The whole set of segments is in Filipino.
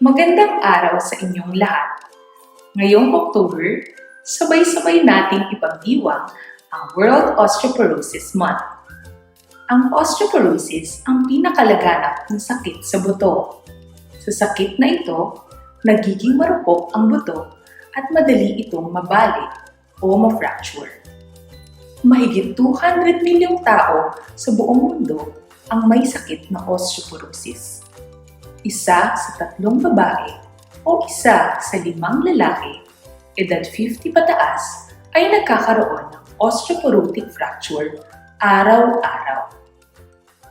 Magandang araw sa inyong lahat. Ngayong October, sabay-sabay nating ipagdiwang ang World Osteoporosis Month. Ang osteoporosis ang pinakalaganap ng sakit sa buto. Sa sakit na ito, nagiging marupok ang buto at madali itong mabali o ma-fracture. Mahigit 200 milyong tao sa buong mundo ang may sakit na osteoporosis. Isa sa tatlong babae o isa sa limang lalaki, edad 50 pataas, ay nagkakaroon ng osteoporotic fracture araw-araw.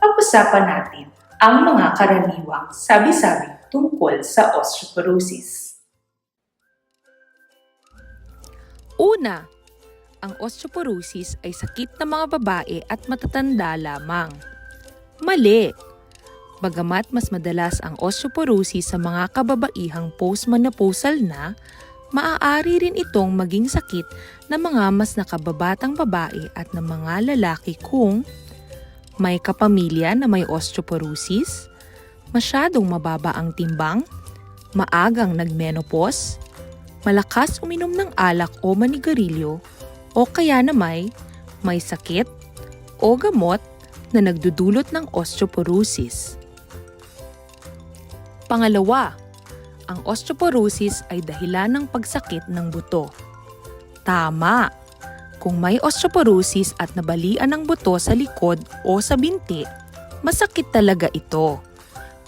Pag-usapan natin ang mga karaniwang sabi-sabi tungkol sa osteoporosis. Una, ang osteoporosis ay sakit ng mga babae at matatanda lamang. Mali! Bagamat mas madalas ang osteoporosis sa mga kababaihang postmenopausal na, maaari rin itong maging sakit ng mga mas nakababatang babae at ng mga lalaki kung may kapamilya na may osteoporosis, masyadong mababa ang timbang, maagang nagmenopause, malakas uminom ng alak o manigarilyo, o kaya na may, may sakit o gamot na nagdudulot ng osteoporosis. Pangalawa, ang osteoporosis ay dahilan ng pagsakit ng buto. Tama! Kung may osteoporosis at nabalian ng buto sa likod o sa binti, masakit talaga ito.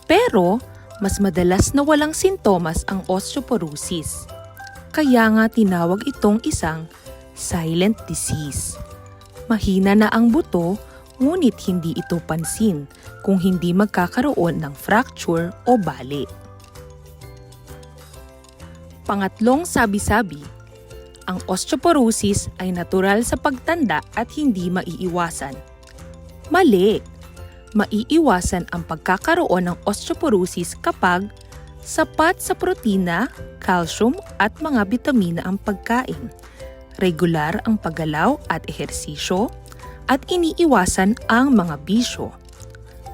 Pero, mas madalas na walang sintomas ang osteoporosis. Kaya nga tinawag itong isang silent disease. Mahina na ang buto, ngunit hindi ito pansin kung hindi magkakaroon ng fracture o bali. Pangatlong sabi-sabi, ang osteoporosis ay natural sa pagtanda at hindi maiiwasan. Mali! Maiiwasan ang pagkakaroon ng osteoporosis kapag sapat sa protina, calcium at mga bitamina ang pagkain, regular ang paggalaw at ehersisyo, at iniiwasan ang mga bisyo.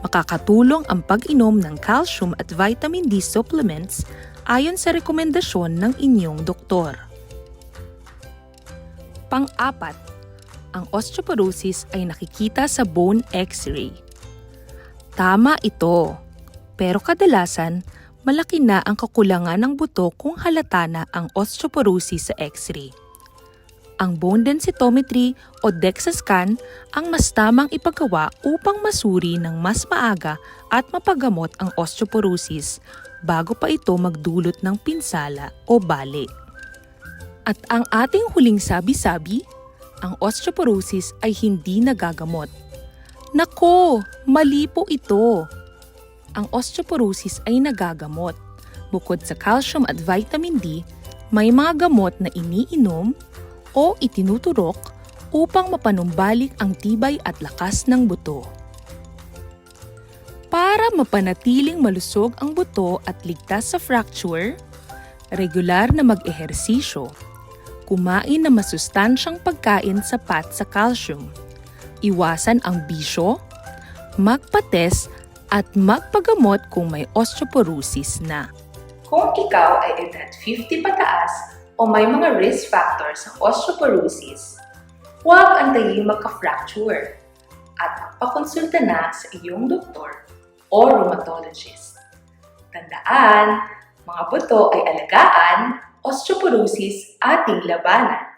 Makakatulong ang pag-inom ng calcium at vitamin D supplements ayon sa rekomendasyon ng inyong doktor. Pang-apat, ang osteoporosis ay nakikita sa bone x-ray. Tama ito, pero kadalasan malaki na ang kakulangan ng buto kung halata na ang osteoporosis sa x-ray. Ang bone densitometry o DEXA scan ang mas tamang ipagawa upang masuri ng mas maaga at mapagamot ang osteoporosis bago pa ito magdulot ng pinsala o bali. At ang ating huling sabi-sabi, ang osteoporosis ay hindi nagagamot. Nako, mali po ito. Ang osteoporosis ay nagagamot. Bukod sa calcium at vitamin D, may mga gamot na iniinom o itinuturok upang mapanumbalik ang tibay at lakas ng buto. Para mapanatiling malusog ang buto at ligtas sa fracture, regular na mag-ehersisyo, kumain ng masustansyang pagkain sapat sa calcium, iwasan ang bisyo, magpates at magpagamot kung may osteoporosis na. Kung ikaw ay edad 50 pataas o may mga risk factors ng osteoporosis, huwag antayin magka-fracture at magpakonsulta na sa iyong doktor o rheumatologist. Tandaan, mga buto ay alagaan, osteoporosis ating labanan.